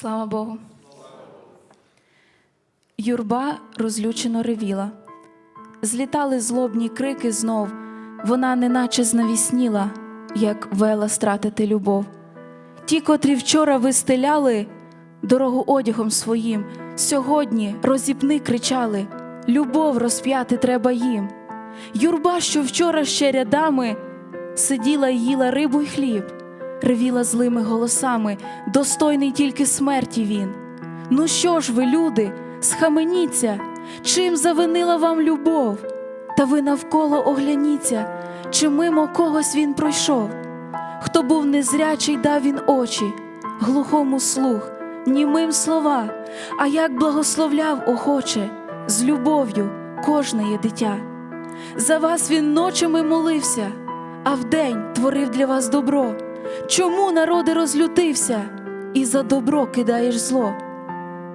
Слава Богу. Юрба розлючено ревіла. Злітали злобні крики знов, вона неначе знавісніла, як вела стратити любов. Ті, котрі вчора вистеляли дорогу одягом своїм, сьогодні розіпни кричали: Любов розп'яти треба їм. Юрба, що вчора ще рядами сиділа й їла рибу й хліб, ревіла злими голосами, достойний тільки смерті він. Ну що ж ви, люди, схаменіться, чим завинила вам любов? Та ви навколо огляніться, чи мимо когось він пройшов. Хто був незрячий, дав він очі, глухому слух, німим слова, а як благословляв охоче, з любов'ю кожне дитя. За вас він ночами молився, а вдень творив для вас добро. Чому народи розлютився і за добро кидаєш зло?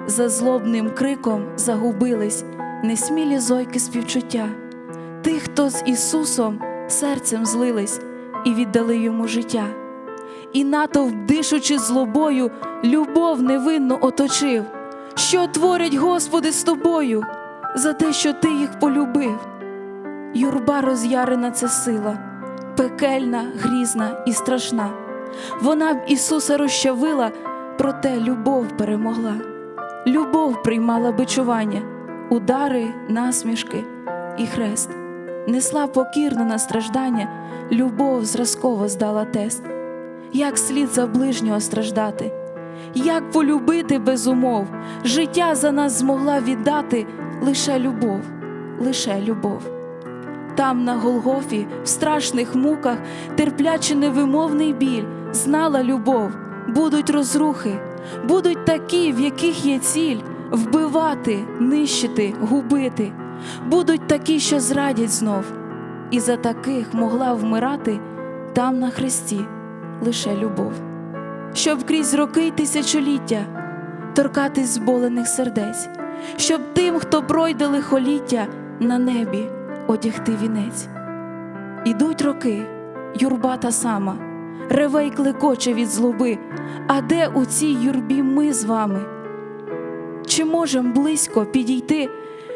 За злобним криком загубились несмілі зойки співчуття, тих, хто з Ісусом серцем злились і віддали йому життя. І натовп, дишучи злобою, любов невинно оточив. Що творять Господи з тобою за те, що ти їх полюбив? Юрба роз'ярена це сила, пекельна, грізна і страшна. Вона б Ісуса розчавила, проте любов перемогла. Любов приймала бичування, удари, насмішки і хрест. Несла покірно на страждання, любов зразково здала тест. Як слід за ближнього страждати, як полюбити без умов, життя за нас змогла віддати лише любов, лише любов. Там, на Голгофі, в страшних муках, терплячи невимовний біль, знала любов, будуть розрухи, будуть такі, в яких є ціль вбивати, нищити, губити, будуть такі, що зрадять знов, і за таких могла вмирати там на хресті лише любов, щоб крізь роки й тисячоліття торкатись зболених сердець, щоб тим, хто пройде лихоліття на небі одягти вінець. Ідуть роки, юрба та сама, реве й клекоче від злоби, а де у цій юрбі ми з вами? Чи можем близько підійти,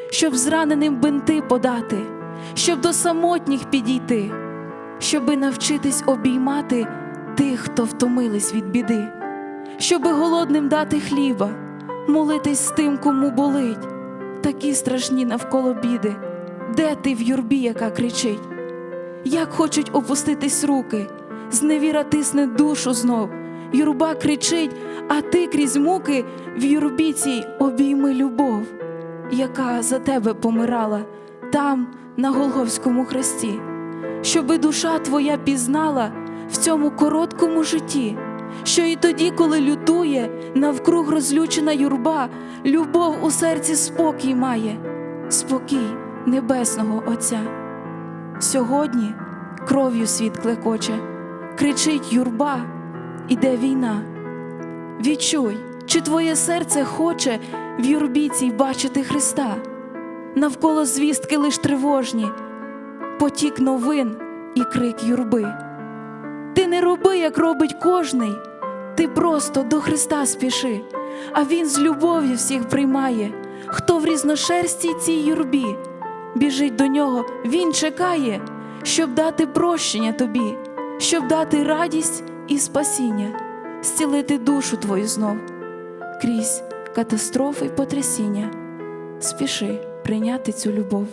щоб зраненим бинти подати, щоб до самотніх підійти, щоби навчитись обіймати тих, хто втомились від біди, щоби голодним дати хліба, молитись з тим, кому болить, такі страшні навколо біди. Де ти в юрбі, яка кричить? Як хочуть опуститись руки, зневіра тисне душу знов. Юрба кричить, а ти крізь муки в юрбі цій обійми любов, яка за тебе помирала там, на Голговському хресті, щоби душа твоя пізнала в цьому короткому житті, що і тоді, коли лютує, навкруг розлючена юрба, любов у серці спокій має, спокій небесного Отця. Сьогодні кров'ю світ клекоче, кричить юрба, іде війна. Відчуй, чи твоє серце хоче в юрбі цій бачити Христа, навколо звістки лиш тривожні, потік новин і крик юрби. Ти не роби, як робить кожний, ти просто до Христа спіши, а Він з любов'ю всіх приймає, хто в різношерстій цій юрбі біжить до нього, Він чекає, щоб дати прощення тобі, щоб дати радість і спасіння, зцілити душу твою знов крізь катастрофи й потрясіння. Спіши прийняти цю любов.